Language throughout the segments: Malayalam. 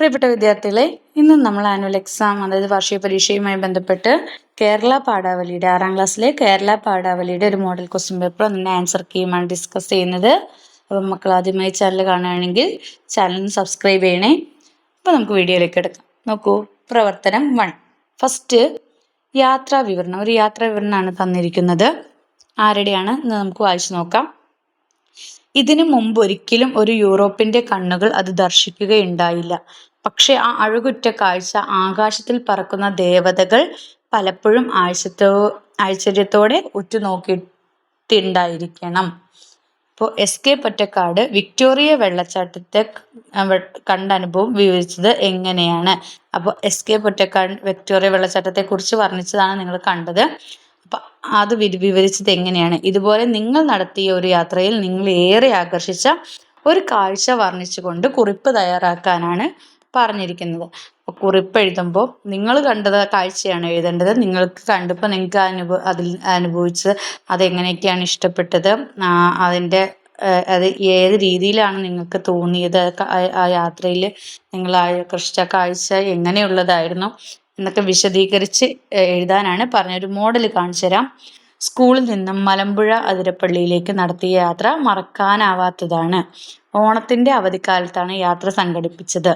പ്രിയപ്പെട്ട വിദ്യാർത്ഥികളെ ഇന്ന് നമ്മൾ ആനുവൽ എക്സാം അതായത് വാർഷിക പരീക്ഷയുമായി ബന്ധപ്പെട്ട് കേരള പാഠാവലിയുടെ ആറാം ക്ലാസ്സിലെ കേരള പാഠാവലിയുടെ ഒരു മോഡൽ ക്വസ്റ്റ്യൻ പേപ്പർ ഒന്ന് ആൻസർ കീയുമാണ് ഡിസ്കസ് ചെയ്യുന്നത്. അപ്പം മക്കൾ ആദ്യമായി ചാനൽ കാണുകയാണെങ്കിൽ ചാനൽ സബ്സ്ക്രൈബ് ചെയ്യണേ. അപ്പോൾ നമുക്ക് വീഡിയോയിലേക്ക് എടുക്കാം നോക്കൂ പ്രവർത്തനം വൺ ഫസ്റ്റ് യാത്രാ വിവരണം. ഒരു യാത്രാ വിവരണമാണ് തന്നിരിക്കുന്നത്. ആരുടെയാണ്? എന്ന് നമുക്ക് വായിച്ചു നോക്കാം. ഇതിനു മുമ്പ് ഒരിക്കലും ഒരു യൂറോപ്പിന്റെ കണ്ണുകൾ അത് ദർശിക്കുകയുണ്ടായില്ല. പക്ഷെ ആ അഴകുറ്റ കാഴ്ച ആകാശത്തിൽ പറക്കുന്ന ദേവതകൾ പലപ്പോഴും ആഴ്ചത്തോ ആശ്ചര്യത്തോടെ ഉറ്റുനോക്കിയിട്ടുണ്ടായിരിക്കണം. ഇപ്പോൾ എസ് കെ പൊറ്റക്കാട് വിക്ടോറിയ വെള്ളച്ചാട്ടത്തെ കണ്ട അനുഭവം വിവരിച്ചത് എങ്ങനെയാണ്? അപ്പോൾ എസ് കെ പൊറ്റക്കാട് വിക്ടോറിയ വെള്ളച്ചാട്ടത്തെ കുറിച്ച് വർണിച്ചതാണ് നിങ്ങൾ കണ്ടത്. അപ്പം അത് വിവരിച്ചത് എങ്ങനെയാണ്? ഇതുപോലെ നിങ്ങൾ നടത്തിയ ഒരു യാത്രയിൽ നിങ്ങൾ ഏറെ ആകർഷിച്ച ഒരു കാഴ്ച വർണിച്ചുകൊണ്ട് കുറിപ്പ് തയ്യാറാക്കാനാണ് പറഞ്ഞിരിക്കുന്നത്. അപ്പോൾ കുറിപ്പ് എഴുതുമ്പോൾ നിങ്ങൾ കണ്ടത് കാഴ്ചയാണ് എഴുതേണ്ടത്. നിങ്ങൾക്ക് കണ്ടപ്പോൾ നിങ്ങൾക്ക് അനുഭവ അതിൽ അനുഭവിച്ചത് അതെങ്ങനെയൊക്കെയാണ് ഇഷ്ടപ്പെട്ടത്? അതിന്റെ അത് ഏത് രീതിയിലാണ് നിങ്ങൾക്ക് തോന്നിയത്? ആ യാത്രയിൽ നിങ്ങൾ ആകർഷിച്ച കാഴ്ച എങ്ങനെയുള്ളതായിരുന്നു? എന്നൊക്കെ വിശദീകരിച്ച് എഴുതാനാണ് പറഞ്ഞൊരു മോഡൽ കാണിച്ചു തരാം. സ്കൂളിൽ നിന്നും മലമ്പുഴ അതിരപ്പള്ളിയിലേക്ക് നടത്തിയ യാത്ര മറക്കാനാവാത്തതാണ്. ഓണത്തിന്റെ അവധിക്കാലത്താണ് യാത്ര സംഘടിപ്പിച്ചത്.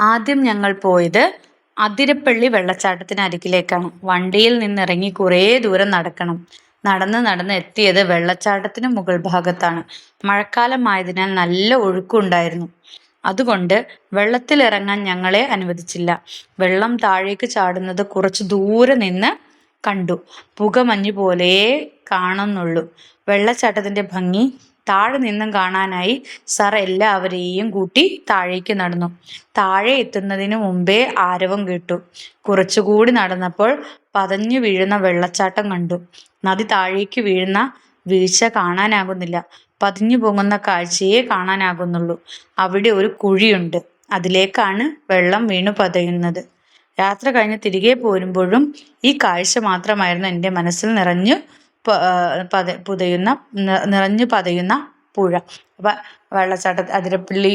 ആദ്യം ഞങ്ങൾ പോയത് അതിരപ്പള്ളി വെള്ളച്ചാട്ടത്തിന് അരികിലേക്കാണ്. വണ്ടിയിൽ നിന്നിറങ്ങി കുറേ ദൂരം നടക്കണം. നടന്ന് നടന്ന് എത്തിയത് വെള്ളച്ചാട്ടത്തിന് മുകൾ ഭാഗത്താണ്. മഴക്കാലമായതിനാൽ നല്ല ഒഴുക്കുണ്ടായിരുന്നു. അതുകൊണ്ട് വെള്ളത്തിലിറങ്ങാൻ ഞങ്ങളെ അനുവദിച്ചില്ല. വെള്ളം താഴേക്ക് ചാടുന്നത് കുറച്ച് ദൂരെ നിന്ന് കണ്ടു. പുകമഞ്ഞ് പോലെ കാണുന്നുള്ളൂ. വെള്ളച്ചാട്ടത്തിന്റെ ഭംഗി താഴെ നിന്നും കാണാനായി സർ എല്ലാവരെയും കൂട്ടി താഴേക്ക് നടന്നു. താഴെ എത്തുന്നതിന് മുമ്പേ ആരവം കേട്ടു. കുറച്ചുകൂടി നടന്നപ്പോൾ പതഞ്ഞു വീഴുന്ന വെള്ളച്ചാട്ടം കണ്ടു. നദി താഴേക്ക് വീഴുന്ന വീഴ്ച കാണാനാകുന്നില്ല. പതിഞ്ഞു പൊങ്ങുന്ന കാഴ്ചയെ കാണാനാകുന്നുള്ളൂ. അവിടെ ഒരു കുഴിയുണ്ട്. അതിലേക്കാണ് വെള്ളം വീണു പതയുന്നത്. യാത്ര കഴിഞ്ഞ് തിരികെ പോരുമ്പോഴും ഈ കാഴ്ച മാത്രമായിരുന്നു എന്റെ മനസ്സിൽ നിറഞ്ഞു പത പുതയുന്ന നിറഞ്ഞു പതയുന്ന പുഴ. അപ്പം വെള്ളച്ചാട്ട അതിരപ്പള്ളി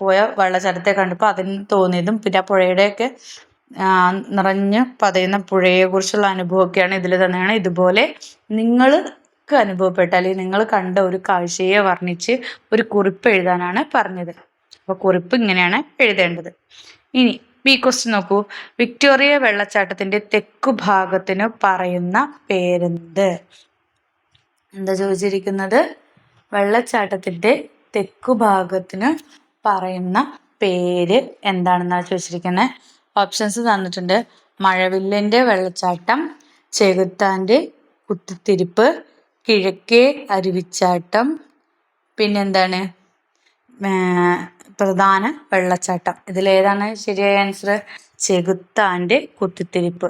പോയ വെള്ളച്ചാട്ടത്തെ കണ്ടപ്പോൾ അതിന് തോന്നിയതും പിന്നെ ആ പുഴയുടെയൊക്കെ നിറഞ്ഞ് പതയുന്ന പുഴയെക്കുറിച്ചുള്ള അനുഭവമൊക്കെയാണ് ഇതിൽ തന്നെയാണ്. ഇതുപോലെ നിങ്ങൾക്ക് അനുഭവപ്പെട്ട അല്ലെങ്കിൽ നിങ്ങൾ കണ്ട ഒരു കാഴ്ചയെ വർണിച്ച് ഒരു കുറിപ്പ് എഴുതാനാണ് പറഞ്ഞത്. അപ്പോൾ കുറിപ്പ് ഇങ്ങനെയാണ് എഴുതേണ്ടത്. ഇനി ബി ക്വസ്റ്റ്യൻ നോക്കൂ. വിക്ടോറിയ വെള്ളച്ചാട്ടത്തിന്റെ തെക്കു ഭാഗത്തിന് പറയുന്ന പേരെന്ത്? എന്താ ചോദിച്ചിരിക്കുന്നത്? വെള്ളച്ചാട്ടത്തിന്റെ തെക്കു ഭാഗത്തിന് പറയുന്ന പേര് എന്താണെന്നാണ് ചോദിച്ചിരിക്കുന്നത് ഓപ്ഷൻസ് തന്നിട്ടുണ്ട്. മഴവില്ലിന്റെ വെള്ളച്ചാട്ടം ചെകുത്താന്റെ കുത്തിത്തിരിപ്പ് കിഴക്കേ അരുവിച്ചാട്ടം പിന്നെന്താണ്? പ്രധാന വെള്ളച്ചാട്ടം. ഇതിലേതാണ് ശരിയായ ആൻസർ ചെകുത്താന്റെ കുത്തിത്തിരിപ്പ്.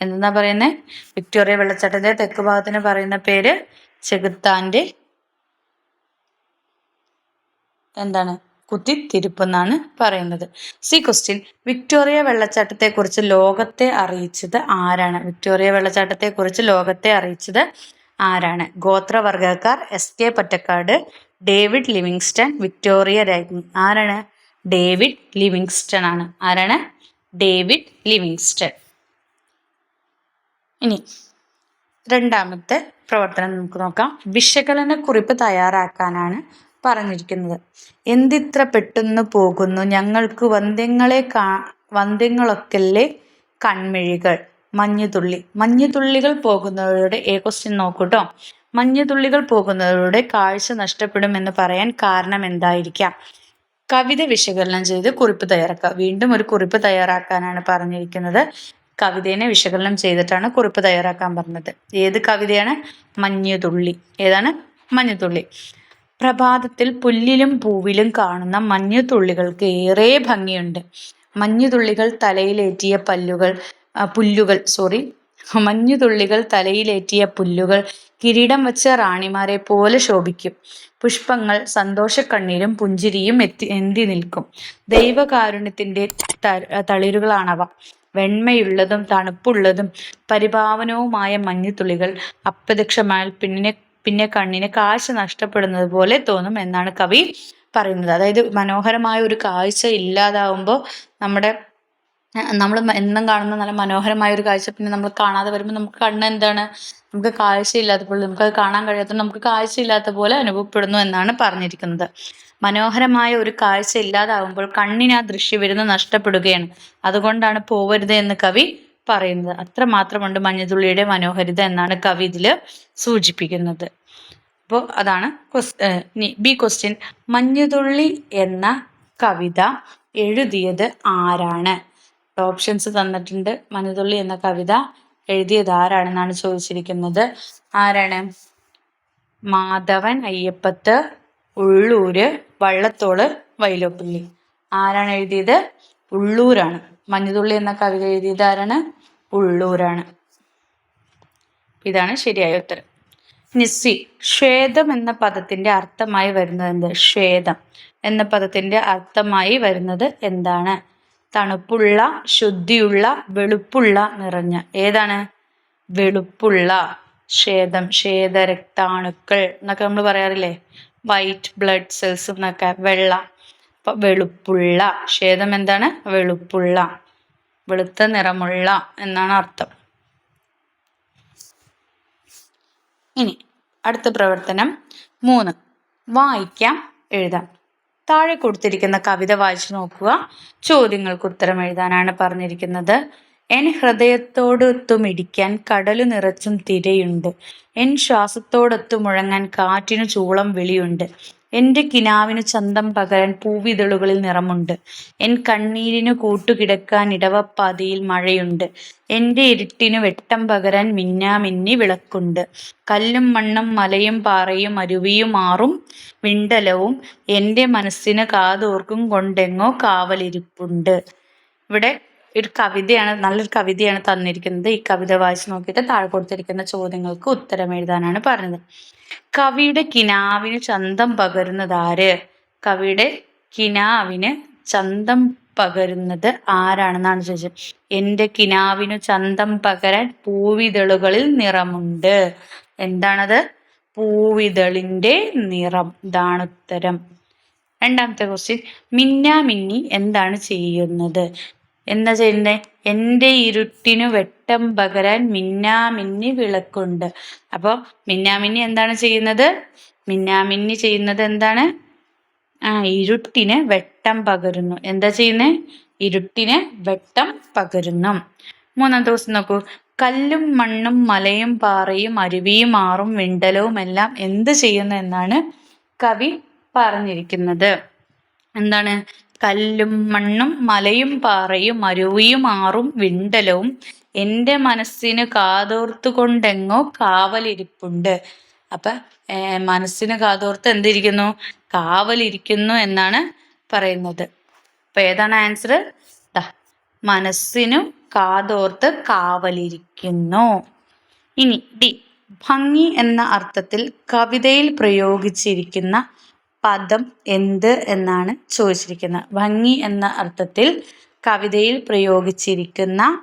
എന്താ പറയുന്നത് വിക്ടോറിയ വെള്ളച്ചാട്ടത്തിന്റെ തെക്ക് ഭാഗത്തിന് പറയുന്ന പേര് ചെകുത്താന്റെ എന്താണ്? കുത്തിത്തിരിപ്പ് എന്നാണ് പറയുന്നത്. സി ക്വസ്റ്റ്യൻ വിക്ടോറിയ വെള്ളച്ചാട്ടത്തെക്കുറിച്ച് ലോകത്തെ അറിയിച്ചത് ആരാണ്? വിക്ടോറിയ വെള്ളച്ചാട്ടത്തെക്കുറിച്ച് ലോകത്തെ അറിയിച്ചത് ആരാണ്? ഗോത്രവർഗക്കാർ S K Pottekkatt David Livingstone Victoria രാജ്ഞി ആരാണ്? ഡേവിഡ് ലിവിങ്സ്റ്റൺ ആണ്. ആരാണ്? David Livingstone. ഇനി രണ്ടാമത്തെ പ്രവർത്തനം നമുക്ക് നോക്കാം. വിശകലന കുറിപ്പ് തയ്യാറാക്കാനാണ് പറഞ്ഞിരിക്കുന്നത്. എന്തിത്ര പെട്ടെന്ന് പോകുന്നു? ഞങ്ങൾക്ക് വന്ധ്യങ്ങളെ കാ വന്ധ്യങ്ങളൊക്കെല്ലേ കൺമിഴികൾ. മഞ്ഞുതുള്ളി. മഞ്ഞുതുള്ളികൾ പോകുന്നവരുടെ ഏ ക്വസ്റ്റ്യൻ നോക്കൂട്ടോ. മഞ്ഞുതുള്ളികൾ പോകുന്നവരുടെ കാഴ്ച നഷ്ടപ്പെടുമെന്ന് പറയാൻ കാരണം എന്തായിരിക്കാം? കവിത വിശകലനം ചെയ്ത് കുറിപ്പ് തയ്യാറാക്കുക. വീണ്ടും ഒരു കുറിപ്പ് തയ്യാറാക്കാനാണ് പറഞ്ഞിരിക്കുന്നത്. കവിതേനെ വിശകലനം ചെയ്തിട്ടാണ് കുറിപ്പ് തയ്യാറാക്കാൻ പറഞ്ഞത്. ഏത് കവിതയാണ്? മഞ്ഞുതുള്ളി. ഏതാണ്? മഞ്ഞുതുള്ളി. പ്രഭാതത്തിൽ പുല്ലിലും പൂവിലും കാണുന്ന മഞ്ഞുതുള്ളികൾക്ക് ഏറെ ഭംഗിയുണ്ട്. മഞ്ഞുതുള്ളികൾ തലയിലേറ്റിയ പല്ലുകൾ പുല്ലുകൾ സോറി മഞ്ഞുതുള്ളികൾ തലയിലേറ്റിയ പുല്ലുകൾ കിരീടം വെച്ച റാണിമാരെ പോലെ ശോഭിക്കും. പുഷ്പങ്ങൾ സന്തോഷക്കണ്ണീരും പുഞ്ചിരിയും എത്തി എന്തി നിൽക്കും. ദൈവകാരുണ്യത്തിന്റെ തളിരുകളാണവ. വെണ്മയുള്ളതും തണുപ്പുള്ളതും പരിഭാവനവുമായ മഞ്ഞുതുള്ളികൾ അപ്രത്യക്ഷമായാൽ പിന്നെ പിന്നെ കണ്ണിന് കാഴ്ച നഷ്ടപ്പെടുന്നത് പോലെ തോന്നും എന്നാണ് കവി പറയുന്നത്. അതായത് മനോഹരമായ ഒരു കാഴ്ച ഇല്ലാതാവുമ്പോൾ നമ്മുടെ നമ്മൾ എന്നും കാണുന്ന നല്ല മനോഹരമായ ഒരു കാഴ്ച. പിന്നെ നമ്മൾ കാണാതെ വരുമ്പോൾ നമുക്ക് കണ്ണ് എന്താണ്? നമുക്ക് കാഴ്ചയില്ലാത്ത പോലെ അത് കാണാൻ കഴിയാത്ത നമുക്ക് കാഴ്ചയില്ലാത്ത പോലെ അനുഭവപ്പെടുന്നു എന്നാണ് പറഞ്ഞിരിക്കുന്നത്. മനോഹരമായ ഒരു കാഴ്ച ഇല്ലാതാവുമ്പോൾ കണ്ണിന് ആ ദൃശ്യവിരുന്ന് നഷ്ടപ്പെടുകയാണ്. അതുകൊണ്ടാണ് പോവരുത് എന്ന് കവി പറയുന്നത്. അത്ര മാത്രമുണ്ട് മഞ്ഞുതുള്ളിയുടെ മനോഹരിത എന്നാണ് കവി ഇതിൽ സൂചിപ്പിക്കുന്നത്. അപ്പോൾ അതാണ് ബി ക്വസ്റ്റ്യൻ. മഞ്ഞുതുള്ളി എന്ന കവിത എഴുതിയത് ആരാണ്? ഓപ്ഷൻസ് തന്നിട്ടുണ്ട്. മഞ്ഞുതുള്ളി എന്ന കവിത എഴുതിയത് ആരാണെന്നാണ് ചോദിച്ചിരിക്കുന്നത്? ആരാണ്? മാധവൻ അയ്യപ്പത്ത് ഉള്ളൂര് വള്ളത്തോൾ വൈലോപ്പിള്ളി. ആരാണ് എഴുതിയത്? ഉള്ളൂരാണ്. മഞ്ഞുതുള്ളി എന്ന കവിത എഴുതിയത് ആരാണ്? ഉള്ളൂരാണ്. ഇതാണ് ശരിയായ ഉത്തരം. നിസ്സി ശ്വേതം എന്ന പദത്തിന്റെ അർത്ഥമായി വരുന്നത് എന്ത്? ശ്വേതം എന്ന പദത്തിന്റെ അർത്ഥമായി വരുന്നത് എന്താണ്? തണുപ്പുള്ള ശുദ്ധിയുള്ള വെളുപ്പുള്ള നിറഞ്ഞ. ഏതാണ്? വെളുപ്പുള്ള. ശ്വേതം ശ്വേതരക്താണുക്കൾ എന്നൊക്കെ നമ്മൾ പറയാറില്ലേ? വൈറ്റ് ബ്ലഡ് സെൽസ് എന്നൊക്കെ. വെള്ള. അപ്പൊ വെളുപ്പുള്ള. ശ്വേതം എന്താണ്? വെളുപ്പുള്ള. വെളുത്ത നിറമുള്ള എന്നാണ് അർത്ഥം. ഇനി അടുത്ത പ്രവർത്തനം മൂന്ന്. വായിക്കാം എഴുതാം. താഴെ കൊടുത്തിരിക്കുന്ന കവിത വായിച്ചു നോക്കുക. ചോദ്യങ്ങൾക്ക് ഉത്തരം എഴുതാനാണ് പറഞ്ഞിരിക്കുന്നത്. എൻ ഹൃദയത്തോടൊത്തും ഇടിക്കാൻ കടലു നിറച്ചും തിരയുണ്ട്. എൻ ശ്വാസത്തോടൊത്തു മുഴങ്ങാൻ കാറ്റിനു ചൂളം വിളിയുണ്ട്. എന്റെ കിനാവിനു ചന്തം പകരാൻ പൂവിതളുകളിൽ നിറമുണ്ട്. എൻ കണ്ണീരിനു കൂട്ടുകിടക്കാൻ ഇടവപ്പാതിയിൽ മഴയുണ്ട്. എന്റെ ഇരുട്ടിനു വെട്ടം പകരാൻ മിന്നാമിന്നി വിളക്കുണ്ട്. കല്ലും മണ്ണും മലയും പാറയും അരുവിയും ആറും വിണ്ടലവും എന്റെ മനസ്സിന് കാതോർക്കും കൊണ്ടെങ്ങോ കാവലിരിപ്പുണ്ട്. ഇവിടെ ഒരു കവിതയാണ് നല്ലൊരു കവിതയാണ് തന്നിരിക്കുന്നത്. ഈ കവിത വായിച്ച് നോക്കിയിട്ട് താഴെ കൊടുത്തിരിക്കുന്ന ചോദ്യങ്ങൾക്ക് ഉത്തരം എഴുതാനാണ് പറഞ്ഞത്. കവിയുടെ കിനാവിന് ചന്തം പകരുന്നത് ആര് കവിയുടെ കിനാവിന് ചന്തം പകരുന്നത് ആരാണെന്നാണ് ചോദിച്ചത്. എന്റെ കിനാവിനു ചന്തം പകരാൻ പൂവിതളുകളിൽ നിറമുണ്ട്. എന്താണത്? പൂവിതളിന്റെ നിറം. ഇതാണ് ഉത്തരം. രണ്ടാമത്തെ ക്വസ്റ്റ്യൻ മിന്നാമിന്നി എന്താണ് ചെയ്യുന്നത്? എന്താ ചെയ്യുന്നത് എന്റെ ഇരുട്ടിനു വെട്ടം പകരാൻ മിന്നാമിന്നി വിളക്കുണ്ട്. അപ്പോൾ മിന്നാമിന്നി എന്താണ് ചെയ്യുന്നത്? മിന്നാമിന്നി ചെയ്യുന്നത് എന്താണ്? ആ ഇരുട്ടിന് വെട്ടം പകരുന്നു. എന്താ ചെയ്യുന്നത് ഇരുട്ടിന് വെട്ടം പകരുന്നു. മൂന്നാം ദിവസം നോക്കൂ. കല്ലും മണ്ണും മലയും പാറയും അരുവിയും ആറും വിണ്ടലവും എല്ലാം എന്ത് ചെയ്യുന്നു എന്നാണ് കവി പറഞ്ഞിരിക്കുന്നത്. എന്താണ്? കല്ലും മണ്ണും മലയും പാറയും അരുവിയും ആറും വിണ്ടലവും എന്റെ മനസ്സിന് കാതോർത്തുകൊണ്ടെങ്ങോ കാവലിരിപ്പുണ്ട്. അപ്പൊ മനസ്സിന് കാതോർത്ത് എന്തിരിക്കുന്നു? കാവലിരിക്കുന്നു എന്നാണ് പറയുന്നത്. അപ്പൊ ഏതാണ് ആൻസർ? മനസ്സിനു കാതോർത്ത് കാവലിരിക്കുന്നു. ഇനി ഡി ഭംഗി എന്ന അർത്ഥത്തിൽ കവിതയിൽ പ്രയോഗിച്ചിരിക്കുന്ന പദം എന്ത് എന്നാണ് ചോദിച്ചിരിക്കുന്നത്. ഭംഗി എന്ന അർത്ഥത്തിൽ കവിതയിൽ പ്രയോഗിച്ചിരിക്കുന്ന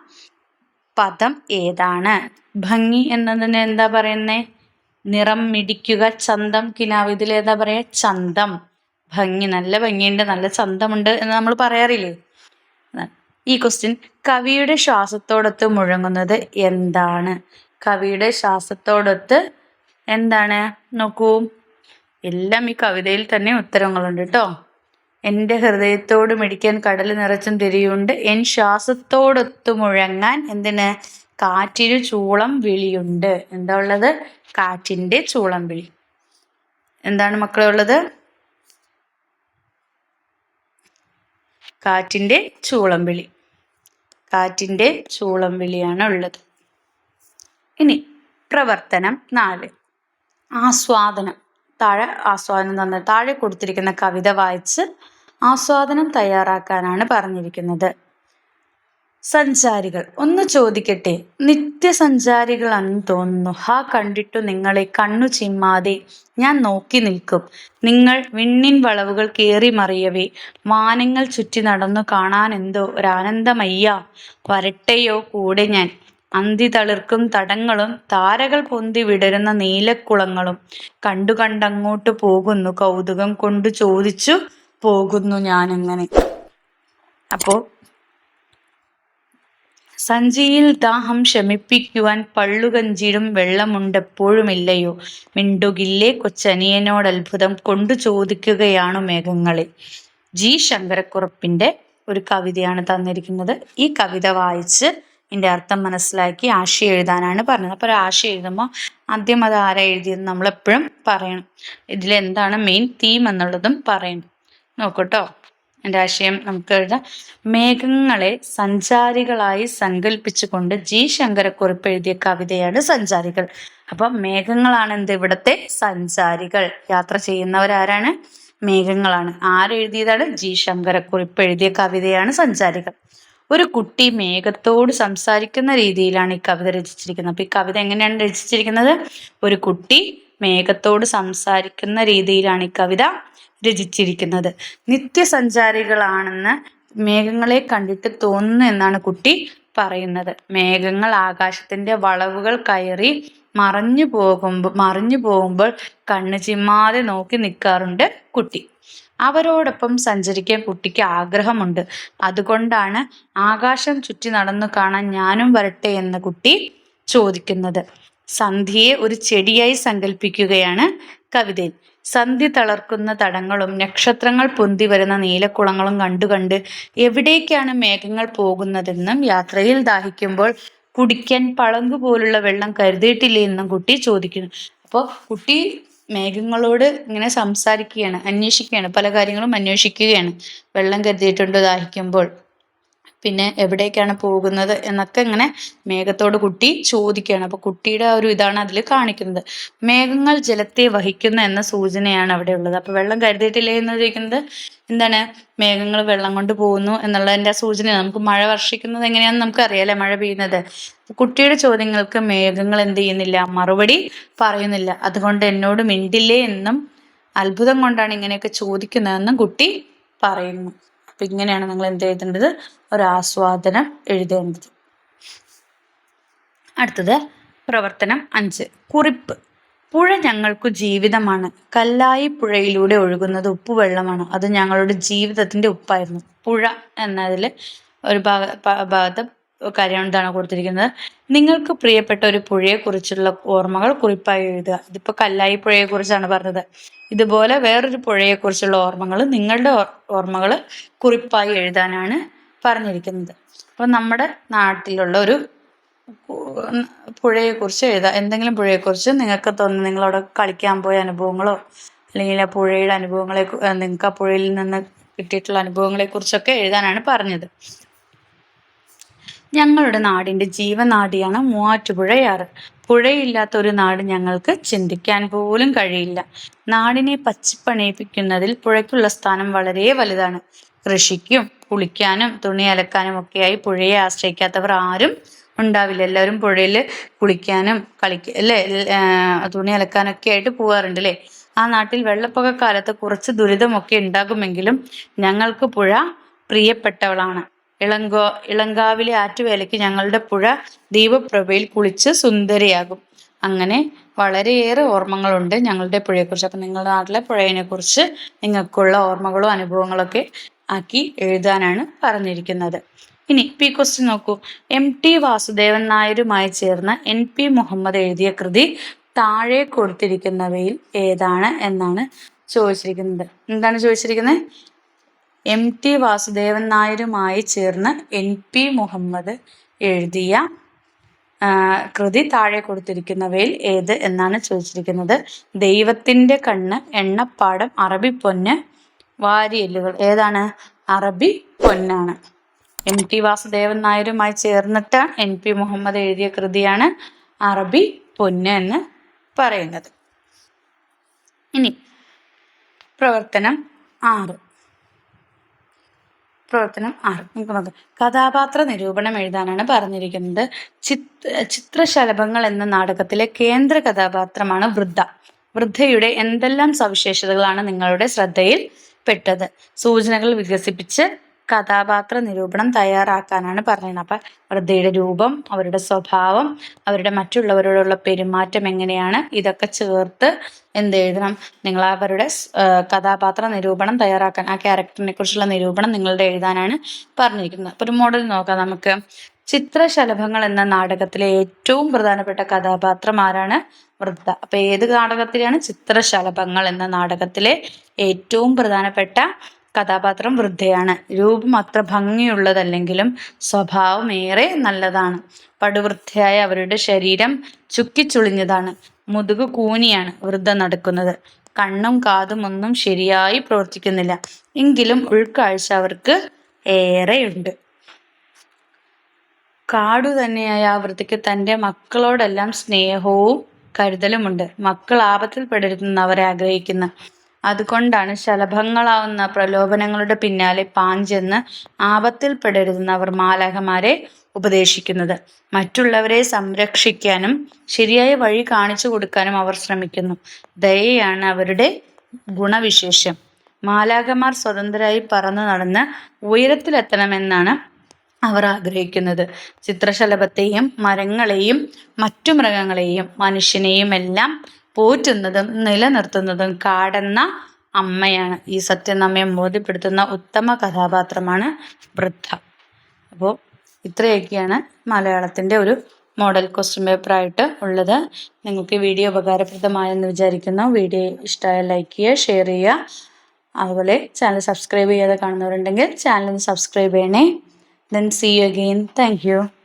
പദം ഏതാണ്? ഭംഗി എന്നതിന് എന്താ പറയുന്നേ? നിറം മിടിക്കുക ചന്തം കിനാവ്. ഇതിൽ ഏതാ പറയാ? ചന്തം. ഭംഗി നല്ല ഭംഗിയുണ്ട് നല്ല ചന്തമുണ്ട് എന്ന് നമ്മൾ പറയാറില്ലേ? ഈ ക്വസ്റ്റ്യൻ കവിയുടെ ശ്വാസത്തോടൊത്ത് മുഴങ്ങുന്നത് എന്താണ്? കവിയുടെ ശ്വാസത്തോടൊത്ത് എന്താണ്? നോക്കൂ. എല്ലാം ഈ കവിതയിൽ തന്നെ ഉത്തരങ്ങളുണ്ട് കേട്ടോ എന്റെ ഹൃദയത്തോട് മിടിക്കാൻ കടൽ നിറച്ചും തിരിയുണ്ട്. എൻ ശ്വാസത്തോടൊത്തു മുഴങ്ങാൻ എന്തിന്? കാറ്റിന് ചൂളം വിളിയുണ്ട്. എന്താ ഉള്ളത്? കാറ്റിന്റെ ചൂളം വിളി. എന്താണ് മക്കളെ ഉള്ളത്? കാറ്റിന്റെ ചൂളം വിളി. കാറ്റിന്റെ ചൂളം വിളിയാണ് ഉള്ളത്. ഇനി പ്രവർത്തനം നാല്. ആസ്വാദനം. താഴെ ആസ്വാദനം തന്ന താഴെ കൊടുത്തിരിക്കുന്ന കവിത വായിച്ച് ആസ്വാദനം തയ്യാറാക്കാനാണ് പറഞ്ഞിരിക്കുന്നത്. സഞ്ചാരികൾ ഒന്ന് ചോദിക്കട്ടെ? നിത്യസഞ്ചാരികളാണെന്ന് തോന്നുന്നു. ഹാ കണ്ടിട്ടു നിങ്ങളെ കണ്ണു ചിമ്മാതെ. ഞാൻ നോക്കി നിൽക്കും. നിങ്ങൾ വിണ്ണിൻ വളവുകൾ കേറി മറിയവേ. മാനങ്ങൾ ചുറ്റി നടന്നു കാണാൻ എന്തോ ഒരാനന്ദമയ്യ. വരട്ടെയോ കൂടെ ഞാൻ? അന്തി തളിർക്കും തടങ്ങളും താരകൾ പൊന്തി വിടരുന്ന നീലക്കുളങ്ങളും കണ്ടു കണ്ടങ്ങോട്ട് പോകുന്നു. കൗതുകം കൊണ്ട് ചോദിച്ചു പോകുന്നു ഞാനങ്ങനെ? അപ്പോ സഞ്ചിയിൽ ദാഹം ശമിപ്പിക്കുവാൻ പള്ളുകഞ്ചിടും വെള്ളമുണ്ടെപ്പോഴുമില്ലയോ? മിണ്ടുകില്ലേ കൊച്ചനിയനോട് അത്ഭുതം കൊണ്ടു ചോദിക്കുകയാണ് മേഘങ്ങളെ. ജി. ശങ്കരക്കുറുപ്പിന്റെ ഒരു കവിതയാണ് തന്നിരിക്കുന്നത്. ഈ കവിത വായിച്ച് ഇതിന്റെ അർത്ഥം മനസ്സിലാക്കി ആശയം എഴുതാനാണ് പറഞ്ഞത്. അപ്പോൾ ആശയം എഴുതുമ്പോൾ ആദ്യം അത് ആരാ എഴുതിയെന്ന് നമ്മൾ എപ്പോഴും പറയണം. ഇതിൽ എന്താണ് മെയിൻ തീം എന്നുള്ളതും പറയണം. നോക്കൂട്ടോ. എന്റെ ആശയം നമുക്ക് എഴുതാം. മേഘങ്ങളെ സഞ്ചാരികളായി സങ്കല്പിച്ചുകൊണ്ട് ജി. ശങ്കരക്കുറിപ്പ് എഴുതിയ കവിതയാണ് സഞ്ചാരികൾ. അപ്പൊ മേഘങ്ങളാണ് എന്ത്? ഇവിടത്തെ സഞ്ചാരികൾ. യാത്ര ചെയ്യുന്നവരാരാണ്? മേഘങ്ങളാണ്. ആരെഴുതിയതാണ് ജി. ശങ്കരക്കുറിപ്പ് എഴുതിയ കവിതയാണ് സഞ്ചാരികൾ. ഒരു കുട്ടി മേഘത്തോട് സംസാരിക്കുന്ന രീതിയിലാണ് ഈ കവിത രചിച്ചിരിക്കുന്നത്. അപ്പൊ ഈ കവിത എങ്ങനെയാണ് രചിച്ചിരിക്കുന്നത്? ഒരു കുട്ടി മേഘത്തോട് സംസാരിക്കുന്ന രീതിയിലാണ് ഈ കവിത രചിച്ചിരിക്കുന്നത്. നിത്യസഞ്ചാരികളാണെന്ന് മേഘങ്ങളെ കണ്ടിട്ട് തോന്നുന്നു എന്നാണ് കുട്ടി പറയുന്നത്. മേഘങ്ങൾ ആകാശത്തിന്റെ വളവുകൾ കയറി മറഞ്ഞു പോകുമ്പോൾ മറിഞ്ഞു പോകുമ്പോൾ കണ്ണു ചിമ്മാതെ നോക്കി നിൽക്കാറുണ്ട് കുട്ടി. അവരോടൊപ്പം സഞ്ചരിക്കാൻ കുട്ടിക്ക് ആഗ്രഹമുണ്ട്. അതുകൊണ്ടാണ് ആകാശം ചുറ്റി നടന്നു കാണാൻ ഞാനും വരട്ടെ എന്ന് കുട്ടി ചോദിക്കുന്നത്. സന്ധ്യയെ ഒരു ചെടിയായി സങ്കല്പിക്കുകയാണ് കവിതയിൽ. സന്ധ്യ തളർക്കുന്ന തടങ്ങളും നക്ഷത്രങ്ങൾ പൊന്തി വരുന്ന നീലക്കുളങ്ങളും കണ്ടു കണ്ട് എവിടേക്കാണ് മേഘങ്ങൾ പോകുന്നതെന്നും യാത്രയിൽ ദാഹിക്കുമ്പോൾ കുടിക്കാൻ പളങ്കു പോലുള്ള വെള്ളം കരുതിയിട്ടില്ലേ എന്നും കുട്ടി ചോദിക്കുന്നു. അപ്പോൾ കുട്ടി മേഘങ്ങളോട് ഇങ്ങനെ സംസാരിക്കുകയാണ് അന്വേഷിക്കുകയാണ് പല കാര്യങ്ങളും അന്വേഷിക്കുകയാണ്. വെള്ളം കരുതിയിട്ടുണ്ട് ദാഹിക്കുമ്പോൾ? പിന്നെ എവിടേക്കാണ് പോകുന്നത് എന്നൊക്കെ ഇങ്ങനെ മേഘത്തോട് കുട്ടി ചോദിക്കുകയാണ്. അപ്പൊ കുട്ടിയുടെ ഒരു ഇതാണ് അതിൽ കാണിക്കുന്നത്. മേഘങ്ങൾ ജലത്തെ വഹിക്കുന്ന എന്ന സൂചനയാണ് അവിടെ ഉള്ളത്. അപ്പൊ വെള്ളം കരുതിയിട്ടില്ലേ എന്ന് ചോദിക്കുന്നത് എന്താണ്? മേഘങ്ങൾ വെള്ളം കൊണ്ട് പോകുന്നു എന്നുള്ളതിന്റെ സൂചന. നമുക്ക് മഴ വർഷിക്കുന്നത് എങ്ങനെയാണെന്ന് നമുക്ക് അറിയാലേ മഴ പെയ്യുന്നത്. കുട്ടിയുടെ ചോദ്യങ്ങൾക്ക് മേഘങ്ങൾ എന്ത് ചെയ്യുന്നില്ല മറുപടി പറയുന്നില്ല. അതുകൊണ്ട് എന്നോട് മിണ്ടില്ലേ എന്നും അത്ഭുതം കൊണ്ടാണ് ഇങ്ങനെയൊക്കെ ചോദിക്കുന്നതെന്നും കുട്ടി പറയുന്നു. അപ്പൊ ഇങ്ങനെയാണ് നിങ്ങൾ എന്ത് എഴുതേണ്ടത്? ഒരു ആസ്വാദനം എഴുതേണ്ടത്. അടുത്തത് പ്രവർത്തനം അഞ്ച് കുറിപ്പ്. പുഴ ഞങ്ങൾക്ക് ജീവിതമാണ്. കല്ലായി പുഴയിലൂടെ ഒഴുകുന്നത് ഉപ്പുവെള്ളമാണ്. അത് ഞങ്ങളുടെ ജീവിതത്തിന്റെ ഉപ്പായിരുന്നു. പുഴ എന്നതിൽ ഒരു ഭാഗ ഭാഗത്ത് കാര്യം എന്താണ് കൊടുത്തിരിക്കുന്നത്? നിങ്ങൾക്ക് പ്രിയപ്പെട്ട ഒരു പുഴയെക്കുറിച്ചുള്ള ഓർമ്മകൾ കുറിപ്പായി എഴുതുക. ഇതിപ്പോൾ കല്ലായി പുഴയെക്കുറിച്ചാണ് പറഞ്ഞത്. ഇതുപോലെ വേറൊരു പുഴയെക്കുറിച്ചുള്ള ഓർമ്മകൾ നിങ്ങളുടെ ഓർമ്മകൾ കുറിപ്പായി എഴുതാനാണ് പറഞ്ഞിരിക്കുന്നത്. അപ്പോൾ നമ്മുടെ നാട്ടിലുള്ള ഒരു പുഴയെക്കുറിച്ച് എഴുതാം. എന്തെങ്കിലും പുഴയെക്കുറിച്ച് നിങ്ങൾക്ക് തോന്നുന്നു നിങ്ങളവിടെ കളിക്കാൻ പോയ അനുഭവങ്ങളോ അല്ലെങ്കിൽ ആ പുഴയുടെ അനുഭവങ്ങളെ നിങ്ങൾക്ക് ആ പുഴയിൽ നിന്ന് കിട്ടിയിട്ടുള്ള അനുഭവങ്ങളെ കുറിച്ചൊക്കെ എഴുതാനാണ് പറഞ്ഞത്. ഞങ്ങളുടെ നാടിന്റെ ജീവനാഡിയാണ് മൂവാറ്റുപുഴയാറ്. പുഴയില്ലാത്ത ഒരു നാട് ഞങ്ങൾക്ക് ചിന്തിക്കാൻ പോലും കഴിയില്ല. നാടിനെ പച്ചപ്പണിയിപ്പിക്കുന്നതിൽ പുഴയ്ക്കുള്ള സ്ഥാനം വളരെ വലുതാണ്. കൃഷിക്കും കുളിക്കാനും തുണി അലക്കാനും ഒക്കെയായി പുഴയെ ആശ്രയിക്കാത്തവർ ആരും ഉണ്ടാവില്ല. എല്ലാവരും പുഴയിൽ കുളിക്കാനും കളിക്ക അല്ലേ? തുണി അലക്കാനൊക്കെ ആയിട്ട് പോകാറുണ്ട് അല്ലേ? ആ നാട്ടിൽ വെള്ളപ്പൊക്കക്കാലത്ത് കുറച്ച് ദുരിതമൊക്കെ ഉണ്ടാകുമെങ്കിലും ഞങ്ങൾക്ക് പുഴ പ്രിയപ്പെട്ടവളാണ്. ഇളങ്കോ ഇളങ്കാവിലെ ആറ്റുവേലയ്ക്ക് ഞങ്ങളുടെ പുഴ ദീപപ്രഭയിൽ കുളിച്ച് സുന്ദരിയാകും. അങ്ങനെ വളരെയേറെ ഓർമ്മകളുണ്ട് ഞങ്ങളുടെ പുഴയെക്കുറിച്ച്. അപ്പം നിങ്ങളുടെ നാട്ടിലെ പുഴയെ നിങ്ങൾക്കുള്ള ഓർമ്മകളോ അനുഭവങ്ങളൊക്കെ ആക്കി എഴുതാനാണ് പറഞ്ഞിരിക്കുന്നത്. ഇനി പി ക്വസ്റ്റ്യൻ നോക്കൂ. എം ടി വാസുദേവൻ നായരുമായി ചേർന്ന എൻ പി മുഹമ്മദ് എഴുതിയ കൃതി താഴെ കൊടുത്തിരിക്കുന്നവയിൽ ഏതാണ് എന്നാണ് ചോദിച്ചിരിക്കുന്നത്. എന്താണ് ചോദിച്ചിരിക്കുന്നത്? എം ടി വാസുദേവൻ നായരുമായി ചേർന്ന് എൻ പി മുഹമ്മദ് എഴുതിയ കൃതി താഴെ കൊടുത്തിരിക്കുന്നവയിൽ ഏത് എന്നാണ് ചോദിച്ചിരിക്കുന്നത്. ദൈവത്തിന്റെ കണ്ണ് എണ്ണപ്പാടം അറബി പൊന്ന് വാരിയല്ലുകൾ. ഏതാണ്? അറബി പൊന്നാണ്. എം ടി വാസുദേവൻ നായരുമായി ചേർന്നിട്ട് എൻ പി മുഹമ്മദ് എഴുതിയ കൃതിയാണ് അറബി പൊന്ന് എന്ന് പറയുന്നത്. ഇനി പ്രവർത്തനം ആറ്. പ്രവർത്തനം ആരംഭിക്കുന്നത് കഥാപാത്ര നിരൂപണം എഴുതാനാണ് പറഞ്ഞിരിക്കുന്നത്. ചിത് ചിത്രശലഭങ്ങൾ എന്ന നാടകത്തിലെ കേന്ദ്ര കഥാപാത്രമാണ് വൃദ്ധ. വൃദ്ധയുടെ എന്തെല്ലാം സവിശേഷതകളാണ് നിങ്ങളുടെ ശ്രദ്ധയിൽ പെട്ടത്? സൂചനകൾ വികസിപ്പിച്ച് കഥാപാത്ര നിരൂപണം തയ്യാറാക്കാനാണ് പറയുന്നത്. അപ്പം വൃദ്ധയുടെ രൂപം അവരുടെ സ്വഭാവം അവരുടെ മറ്റുള്ളവരോടുള്ള പെരുമാറ്റം എങ്ങനെയാണ് ഇതൊക്കെ ചേർത്ത് എന്ത് എഴുതണം. നിങ്ങൾ അവരുടെ കഥാപാത്ര നിരൂപണം തയ്യാറാക്കാൻ ആ ക്യാരക്ടറിനെ കുറിച്ചുള്ള നിരൂപണം നിങ്ങളുടെ എഴുതാനാണ് പറഞ്ഞിരിക്കുന്നത്. അപ്പോൾ ഒരു മോഡൽ നോക്കാം നമുക്ക്. ചിത്രശലഭങ്ങൾ എന്ന നാടകത്തിലെ ഏറ്റവും പ്രധാനപ്പെട്ട കഥാപാത്രം ആരാണ്? വൃദ്ധ. അപ്പൊ ഏത് നാടകത്തിലാണ് ചിത്രശലഭങ്ങൾ എന്ന നാടകത്തിലെ ഏറ്റവും പ്രധാനപ്പെട്ട കഥാപാത്രം വൃദ്ധയാണ്. രൂപം അത്ര ഭംഗിയുള്ളതല്ലെങ്കിലും സ്വഭാവം ഏറെ നല്ലതാണ്. പടുവൃദ്ധയായ അവരുടെ ശരീരം ചുക്കിച്ചുളിഞ്ഞതാണ്. മുതുകു കൂനിയാണ് വൃദ്ധ നടക്കുന്നത്. കണ്ണും കാതും ഒന്നും ശരിയായി പ്രവർത്തിക്കുന്നില്ല. എങ്കിലും ഉൾക്കാഴ്ച അവർക്ക് ഏറെയുണ്ട്. കാടു തന്നെയായ ആ വൃദ്ധയ്ക്ക് തന്റെ മക്കളോടെല്ലാം സ്നേഹവും കരുതലുമുണ്ട്. മക്കൾ ആപത്തിൽ അവരെ ആഗ്രഹിക്കുന്ന. അതുകൊണ്ടാണ് ശലഭങ്ങളാവുന്ന പ്രലോഭനങ്ങളുടെ പിന്നാലെ പാഞ്ചെന്ന് ആപത്തിൽ പെടരുതെന്ന് അവർ മാലാഖമാരെ ഉപദേശിക്കുന്നത്. മറ്റുള്ളവരെ സംരക്ഷിക്കാനും ശരിയായ വഴി കാണിച്ചു കൊടുക്കാനും അവർ ശ്രമിക്കുന്നു. ദയയാണ് അവരുടെ ഗുണവിശേഷം. മാലാഖമാർ സ്വതന്ത്രരായി പറന്നു നടന്ന് ഉയരത്തിലെത്തണമെന്നാണ് അവർ ആഗ്രഹിക്കുന്നത്. ചിത്രശലഭത്തെയും മരങ്ങളെയും മറ്റു മൃഗങ്ങളെയും മനുഷ്യനെയും എല്ലാം പോറ്റുന്നതും നിലനിർത്തുന്നതും കാടന്ന അമ്മയാണ്. ഈ സത്യം നമ്മെ ബോധ്യപ്പെടുത്തുന്ന ഉത്തമ കഥാപാത്രമാണ് വൃദ്ധ. അപ്പോൾ ഇത്രയൊക്കെയാണ് മലയാളത്തിന്റെ ഒരു മോഡൽ ക്വസ്റ്റ്യൻ പേപ്പറായിട്ട് ഉള്ളത്. നിങ്ങൾക്ക് വീഡിയോ ഉപകാരപ്രദമായെന്ന് വിചാരിക്കുന്നു. വീഡിയോ ഇഷ്ടമായ ലൈക്ക് ചെയ്യുക ഷെയർ ചെയ്യുക. അതുപോലെ ചാനൽ സബ്സ്ക്രൈബ് ചെയ്യാതെ കാണുന്നവരുണ്ടെങ്കിൽ ചാനൽ സബ്സ്ക്രൈബ് ചെയ്യണേ. Then see you again thank.